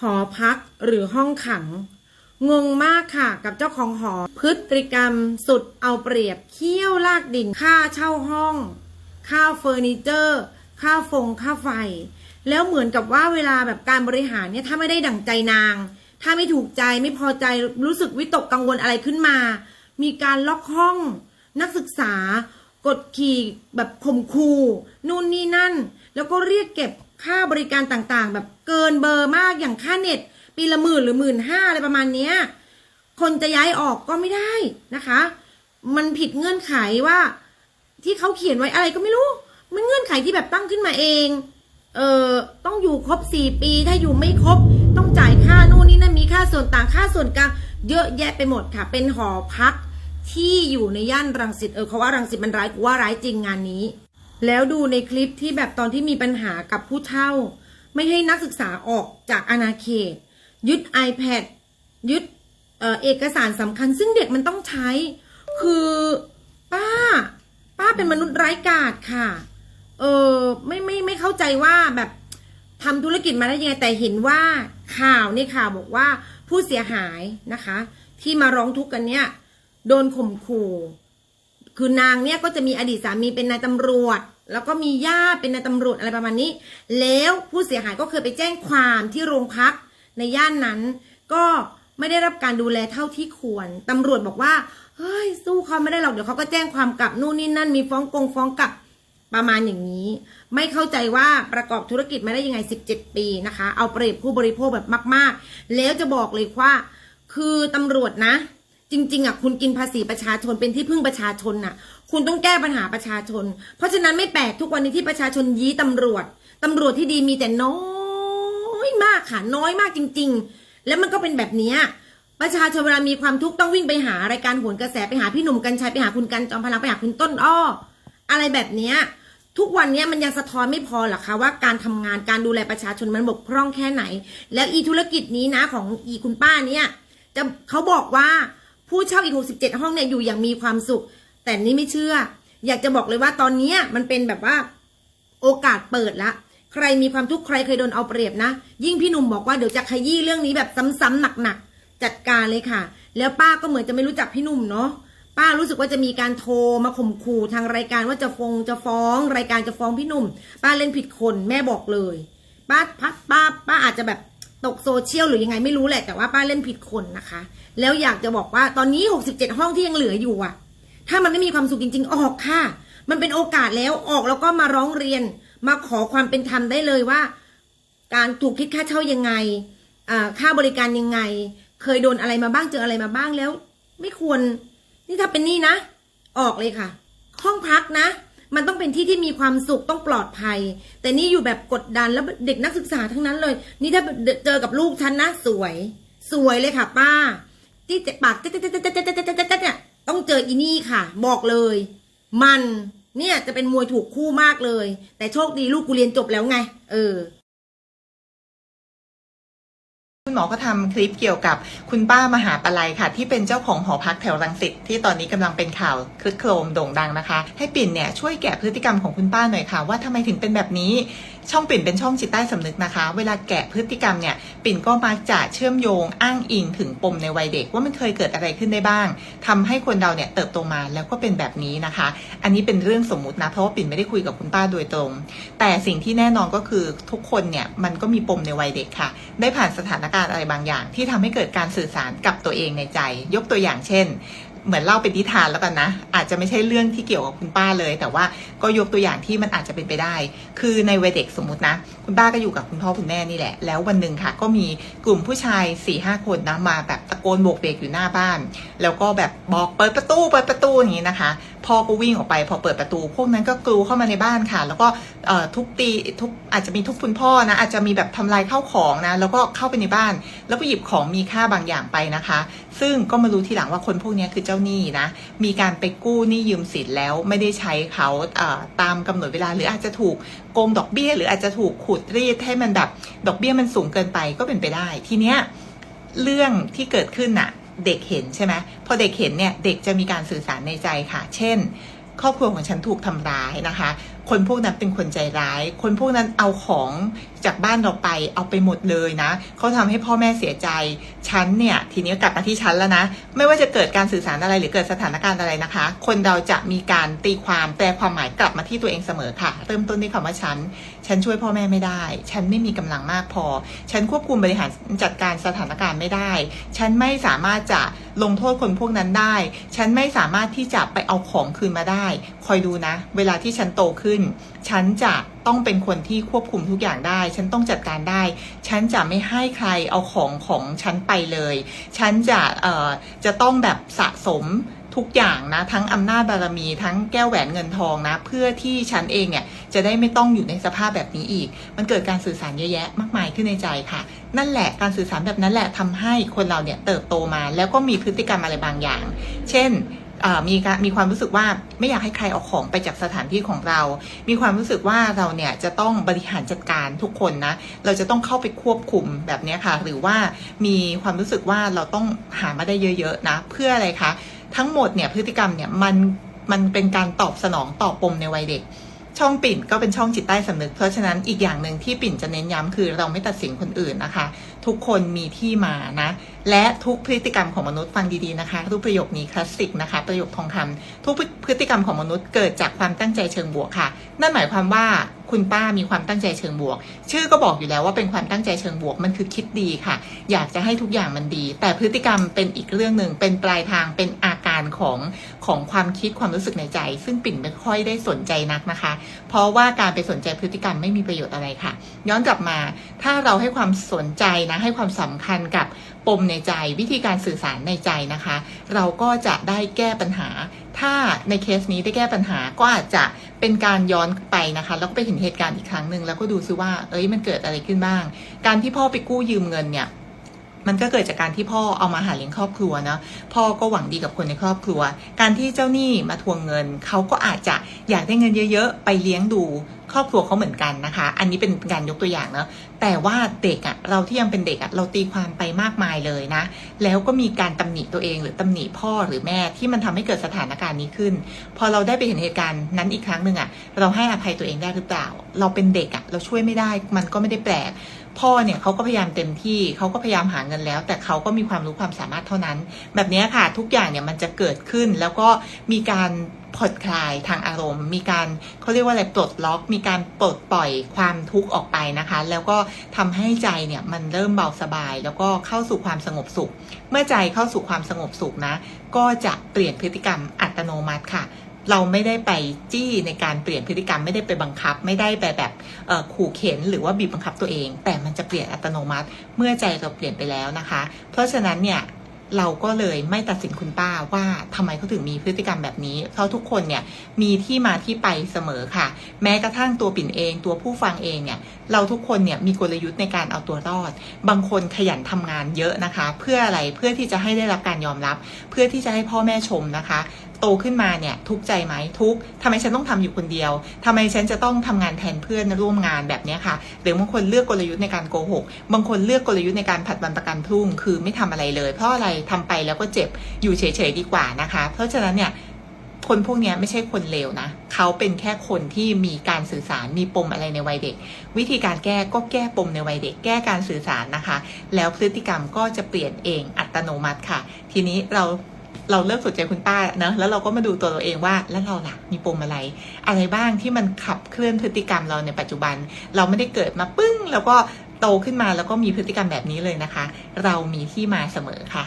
หอพักหรือห้องขัง งงมากค่ะกับเจ้าของหอ พฤติกรรมสุดเอาเปรียบเคี่ยวลากดิน ค่าเช่าห้อง ค่าเฟอร์นิเจอร์ ค่าฟงค่าไฟ แล้วเหมือนกับว่าเวลาแบบการบริหารเนี่ยถ้าไม่ได้ดั่งใจนาง ถ้าไม่ถูกใจไม่พอใจรู้สึกวิตกกังวลอะไรขึ้นมา มีการล็อกห้อง นักศึกษากดขี่แบบข่มขู่นู่นนี่นั่น แล้วก็เรียกเก็บค่าบริการต่างๆ แบบ เกินเบอร์มากอย่างค่าเน็ต ปีละหมื่นหรือหมื่นห้าอะไรประมาณเนี้ยคนจะย้ายออกก็ไม่ได้นะคะ มันผิดเงื่อนไขว่า ที่เขาเขียนไว้อะไรก็ไม่รู้ มันเงื่อนไขที่แบบตั้งขึ้นมาเอง เออต้องอยู่ครบสี่ปี ถ้าอยู่ไม่ครบ ต้องจ่ายค่านู่นนี่นั่นมีค่าส่วนต่างค่าส่วนกลางเยอะแยะไปหมดค่ะ เป็นหอพักที่อยู่ในย่านรังสิตเออเขาว่ารังสิตมันร้ายกูว่าร้ายจริงงานนี้ แล้วดูในคลิปที่แบบตอนที่มีปัญหากับผู้เช่า ไม่ให้นักศึกษาออกจากอาณาเขต ยึด iPad ยึดเออเอกสารสำคัญ ซึ่งเด็กมันต้องใช้ คือป้า ป้าเป็นมนุษย์ไร้กาศค่ะ เออไม่ไม่ไม่เข้าใจว่าแบบทำธุรกิจมาได้ยังไง แต่เห็นว่าข่าวในข่าวบอกว่าผู้เสียหายนะคะ ที่มาร้องทุกข์กันเนี่ย โดนข่มขู่ คือนางเนี่ยก็จะมีอดีตสามีเป็นนายตำรวจ แล้วก็มีญาติเป็นนายตำรวจอะไรประมาณนี้ แล้วผู้เสียหายก็เคยไปแจ้งความที่โรงพักในย่านนั้น ก็ไม่ได้รับการดูแลเท่าที่ควรตำรวจบอกว่าเฮ้ยสู้เขาไม่ได้หรอกเดี๋ยวเขาก็แจ้งความกลับนู่นนี่นั่นมีฟ้องกงฟ้องกลับประมาณอย่างนี้ ไม่เข้าใจว่าประกอบธุรกิจมาได้ยังไง 17 ปีนะคะ เอาเปรียบผู้บริโภคแบบมาก ๆ แล้วจะบอกเลยว่า คือตำรวจนะ จริง ๆอะคุณกินภาษีประชาชนเป็นที่พึ่งประชาชนน่ะ คุณต้องแก้ปัญหาประชาชน เพราะฉะนั้นไม่แปลกทุกวันนี้ที่ประชาชนยี้ตำรวจตำรวจที่ดีมีแต่น้อยมากค่ะน้อยมากจริง ๆ แล้วมันก็เป็นแบบเนี้ยประชาชนเวลามีความทุกข์ต้องวิ่งไปหารายการโหนกระแสไปหาพี่หนุ่มกัญชัยไปหาคุณกันจอมพลังไปหาคุณต้นอ้อ อะไรแบบเนี้ยทุกวันนี้มันยังสะท้อนไม่พอหรอคะว่าการทำงานการดูแลประชาชนมันบกพร่องแค่ไหน แล้วอีธุรกิจนี้นะของอีคุณป้าเนี่ยจะเขาบอกว่าผู้เช่าอีก67ห้องเนี่ยอยู่อย่างมีความสุข แต่นี่ไม่เชื่อ อยากจะบอกเลยว่าตอนนี้มันเป็นแบบว่าโอกาสเปิดละใครมีความทุกข์ใครเคยโดนเอาเปรียบนะ ยิ่งพี่หนุ่มบอกว่าเดี๋ยวจะขยี้เรื่องนี้แบบซ้ำๆหนักๆจัดการเลยค่ะ แล้วป้าก็เหมือนจะไม่รู้จักพี่หนุ่มเนาะป้ารู้สึกว่าจะมีการโทรมาข่มขู่ทางรายการว่าจะฟงจะฟ้อง รายการจะฟ้องพี่หนุ่ม ป้าเล่นผิดคนแม่บอกเลยป้าป้าป้าป้าอาจจะแบบตกโซเชียลหรือยังไงไม่รู้แหละแต่ว่าป้าเล่นผิดคนนะคะ แล้วอยากจะบอกว่าตอนนี้ 67 ห้องที่ยังเหลืออยู่อะ ถ้ามันไม่มีความสุขจริง ๆ ออกค่ะ มันเป็นโอกาสแล้วออกแล้วก็มาร้องเรียน มาขอความเป็นธรรมได้เลยว่า การถูกคิดค่าเช่ายังไงค่าบริการยังไง เคยโดนอะไรมาบ้างเจออะไรมาบ้างแล้ว ไม่ควร นี่ถ้าเป็นนี่นะ ออกเลยค่ะ ห้องพักนะ มันต้องเป็นที่ที่มีความสุขต้องปลอดภัย แต่นี่อยู่แบบกดดันแล้วเด็กนักศึกษาทั้งนั้นเลย นี่ถ้าเจอกับลูกฉันนะสวย สวยเลยค่ะ ป้า ที่ปากเจ๊เจ๊เจ๊เจ๊เจ๊เจ๊เจ๊เนี่ย ต้องเจออีนี่ค่ะ บอกเลย มันเนี่ยจะเป็นมวยถูกคู่มากเลย แต่โชคดีลูกกูเรียนจบแล้วไง เออ คุณหมอก็ทำคลิปเกี่ยวกับคุณป้ามหาปลัยค่ะ ที่เป็นเจ้าของหอพักแถวรังสิตที่ตอนนี้กำลังเป็นข่าวคลึกโครมโด่งดังนะคะ ให้ปิ่นเนี่ยช่วยแกะพฤติกรรมของคุณป้าหน่อยค่ะ ว่าทำไมถึงเป็นแบบนี้ช่องปิ่นเป็นช่องจิตใต้สำนึกนะคะ เวลาแกะพฤติกรรมเนี่ยปิ่นก็มักจะเชื่อมโยงอ้างอิงถึงปมในวัยเด็ก ว่ามันเคยเกิดอะไรขึ้นได้บ้างทำให้คนเราเนี่ยเติบโตมาแล้วก็เป็นแบบนี้นะคะ อันนี้เป็นเรื่องสมมุตินะเพราะว่าปิ่นไม่ได้คุยกับคุณป้าโดยตรง แต่สิ่งที่แน่นอนก็คือทุกคนเนี่ยมันก็มีปมในวัยเด็กค่ะ ได้ผ่านสถานการณ์อะไรบางอย่าง ที่ทำให้เกิดการสื่อสารกับตัวเองในใจ ยกตัวอย่างเช่น เหมือนเล่าเป็นนิทานแล้วกันนะ อาจจะไม่ใช่เรื่องที่เกี่ยวกับคุณป้าเลย แต่ว่าก็ยกตัวอย่างที่มันอาจจะเป็นไปได้ คือในวัยเด็กสมมตินะ คุณป้าก็อยู่กับคุณพ่อคุณแม่นี่แหละ แล้ววันหนึ่งค่ะ ก็มีกลุ่มผู้ชาย4ี่ห้าคนนะมาแบบตะโกนโบกเบกอยู่หน้าบ้าน แล้วก็แบบบอกเปิดประตูเปิดประตูอย่างนี้นะคะพ่อก็วิ่งออกไป พอเปิดประตู พวกนั้นก็กลูเข้ามาในบ้านค่ะ แล้วก็ทุบตีทุบอาจจะมีทุบคุณพ่อนะอาจจะมีแบบทำลายข้าวของนะแล้วก็เข้าไปในบ้าน แล้วก็หยิบของมีค่าบางอย่างไปนะคะ ซึ่งก็มารู้ทีหลังว่าคนพวกนี้คือเจ้าหนี้นะมีการไปกู้หนี้ยืมสินแล้วไม่ได้ใช้เขาตามกำหนดเวลา หรืออาจจะถูกโกงดอกเบี้ย หรืออาจจะถูกขูดรีดให้มันแบบดอกเบี้ยมันสูงเกินไปก็เป็นไปได้ทีเนี้ยเรื่องที่เกิดขึ้นน่ะ เด็กเห็นใช่ไหมพอเด็กเห็นเนี่ยเด็กจะมีการสื่อสารในใจค่ะ เช่น ครอบครัวของฉันถูกทำร้ายนะคะ คนพวกนั้นเป็นคนใจร้าย คนพวกนั้นเอาของจากบ้านเราไปเอาไปหมดเลยนะเขาทำให้พ่อแม่เสียใจฉันเนี่ยทีนี้กลับมาที่ฉันแล้วนะ ไม่ว่าจะเกิดการสื่อสารอะไรหรือเกิดสถานการณ์อะไรนะคะ คนเราจะมีการตีความแปลความหมายกลับมาที่ตัวเองเสมอค่ะ เริ่มต้นด้วยคำว่าฉัน ฉันช่วยพ่อแม่ไม่ได้ ฉันไม่มีกำลังมากพอ ฉันควบคุมบริหารจัดการสถานการณ์ไม่ได้ ฉันไม่สามารถจะลงโทษคนพวกนั้นได้ ฉันไม่สามารถที่จะไปเอาของคืนมาได้ คอยดูนะ เวลาที่ฉันโตขึ้นฉันจะต้องเป็นคนที่ควบคุมทุกอย่างได้ ฉันต้องจัดการได้ ฉันจะไม่ให้ใครเอาของของฉันไปเลย ฉันจะเอ่อจะต้องแบบสะสมทุกอย่างนะทั้งอำนาจบารมีทั้งแก้วแหวนเงินทองนะ เพื่อที่ฉันเองเนี่ยจะได้ไม่ต้องอยู่ในสภาพแบบนี้อีก มันเกิดการสื่อสารเยอะแยะมากมายขึ้นในใจค่ะ นั่นแหละการสื่อสารแบบนั้นแหละทำให้คนเราเนี่ยเติบโตมา แล้วก็มีพฤติกรรมอะไรบางอย่าง เช่น มีการมีความรู้สึกว่าไม่อยากให้ใครเอาของไปจากสถานที่ของเรา มีความรู้สึกว่าเราเนี่ยจะต้องบริหารจัดการทุกคนนะ เราจะต้องเข้าไปควบคุมแบบนี้ค่ะ หรือว่ามีความรู้สึกว่าเราต้องหามาได้เยอะๆนะ เพื่ออะไรคะ ทั้งหมดเนี่ยพฤติกรรมเนี่ยมันมันเป็นการตอบสนองต่อปมในวัยเด็ก ช่องปิ่นก็เป็นช่องจิตใต้สำนึก เพราะฉะนั้นอีกอย่างหนึ่งที่ปิ่นจะเน้นย้ำคือเราไม่ตัดสินคนอื่นนะคะ ทุกคนมีที่มานะ และทุกพฤติกรรมของมนุษย์ฟังดีๆนะคะรูปประโยคนี้คลาสสิกนะคะ ประโยคทองคำทุกพฤติกรรมของมนุษย์เกิดจากความตั้งใจเชิงบวกค่ะ นั่นหมายความว่าคุณป้ามีความตั้งใจเชิงบวก ชื่อก็บอกอยู่แล้วว่าเป็นความตั้งใจเชิงบวกมันคือคิดดีค่ะ อยากจะให้ทุกอย่างมันดี แต่พฤติกรรมเป็นอีกเรื่องหนึ่งเป็นปลายทางเป็นอาการของของความคิดความรู้สึกในใจ ซึ่งปิ่นไม่ค่อยได้สนใจนักนะคะ เพราะว่าการไปสนใจพฤติกรรมไม่มีประโยชน์อะไรค่ะ ย้อนกลับมาถ้าเราให้ความสนใจนะให้ความสำคัญกับปมในใจวิธีการสื่อสารในใจนะคะ เราก็จะได้แก้ปัญหา ถ้าในเคสนี้ได้แก้ปัญหาก็อาจจะเป็นการย้อนไปนะคะ แล้วก็ไปเห็นเหตุการณ์อีกครั้งหนึ่งแล้วก็ดูซิว่า เอ้ยมันเกิดอะไรขึ้นบ้าง การที่พ่อไปกู้ยืมเงินเนี่ย มันก็เกิดจากการที่พ่อเอามาหาเลี้ยงครอบครัวเนาะพ่อก็หวังดีกับคนในครอบครัว การที่เจ้าหนี้มาทวงเงินเขาก็อาจจะอยากได้เงินเยอะ ๆ ไปเลี้ยงดูครอบครัวเขาเหมือนกันนะคะ อันนี้เป็นการยกตัวอย่างเนาะแต่ว่าเด็กอะเราที่ยังเป็นเด็กอะเราตีความไปมากมายเลยนะ แล้วก็มีการตำหนิตัวเองหรือตำหนิพ่อหรือแม่ที่มันทำให้เกิดสถานการณ์นี้ขึ้น พอเราได้ไปเห็นเหตุการณ์นั้นอีกครั้งหนึ่งอะเราให้อภัยตัวเองได้หรือเปล่า เราเป็นเด็กอะเราช่วยไม่ได้มันก็ไม่ได้แปลก พ่อเนี่ยเขาก็พยายามเต็มที่เขาก็พยายามหาเงินแล้ว แต่เขาก็มีความรู้ความสามารถเท่านั้น แบบนี้ค่ะทุกอย่างเนี่ยมันจะเกิดขึ้นแล้วก็มีการผ่อนคลายทางอารมณ์ มีการเขาเรียกว่าอะไรปลดล็อก มีการปลดปล่อยความทุกข์ออกไปนะคะ แล้วก็ทำให้ใจเนี่ยมันเริ่มเบาสบาย แล้วก็เข้าสู่ความสงบสุข เมื่อใจเข้าสู่ความสงบสุขนะ ก็จะเปลี่ยนพฤติกรรมอัตโนมัติค่ะ เราไม่ได้ไปจี้ในการเปลี่ยนพฤติกรรมไม่ได้ไปบังคับ ไม่ได้ไปแบบขู่เข็นหรือว่าบีบบังคับตัวเอง แต่มันจะเปลี่ยนอัตโนมัติ เมื่อใจเราเปลี่ยนไปแล้วนะคะ เพราะฉะนั้นเนี่ยเราก็เลยไม่ตัดสินคุณป้าว่าทำไมเขาถึงมีพฤติกรรมแบบนี้ เพราะทุกคนเนี่ยมีที่มาที่ไปเสมอค่ะ แม้กระทั่งตัวปิ่นเอง ตัวผู้ฟังเองเนี่ย เราทุกคนเนี่ยมีกลยุทธ์ในการเอาตัวรอด บางคนขยันทำงานเยอะนะคะ เพื่ออะไรเพื่อที่จะให้ได้รับการยอมรับ เพื่อที่จะให้พ่อแม่ชมนะคะโตขึ้นมาเนี่ยทุกใจไหมทุกทำไมฉันต้องทำอยู่คนเดียวทำไมฉันจะต้องทำงานแทนเพื่อนร่วมงานแบบนี้ค่ะหรือบางคนเลือกกลยุทธ์ในการโกหก บางคนเลือกกลยุทธ์ในการผัดวันประกันพรุ่ง คือไม่ทำอะไรเลย เพราะอะไรทำไปแล้วก็เจ็บอยู่เฉยๆดีกว่านะคะ เพราะฉะนั้นเนี่ย คนพวกนี้ไม่ใช่คนเลวนะ เขาเป็นแค่คนที่มีการสื่อสารมีปมอะไรในวัยเด็ก วิธีการแก้ก็แก้ปมในวัยเด็ก แก้การสื่อสารนะคะ แล้วพฤติกรรมก็จะเปลี่ยนเองอัตโนมัติค่ะ ทีนี้เราเราเลิกสนใจคุณป้าเนะแล้วเราก็มาดูตัวเราเองว่าแล้วเราล่ะมีปมอะไร อะไรบ้างที่มันขับเคลื่อนพฤติกรรมเราในปัจจุบัน เราไม่ได้เกิดมาปึ้ง แล้วก็โตขึ้นมาแล้วก็มีพฤติกรรมแบบนี้เลยนะคะ เรามีที่มาเสมอค่ะ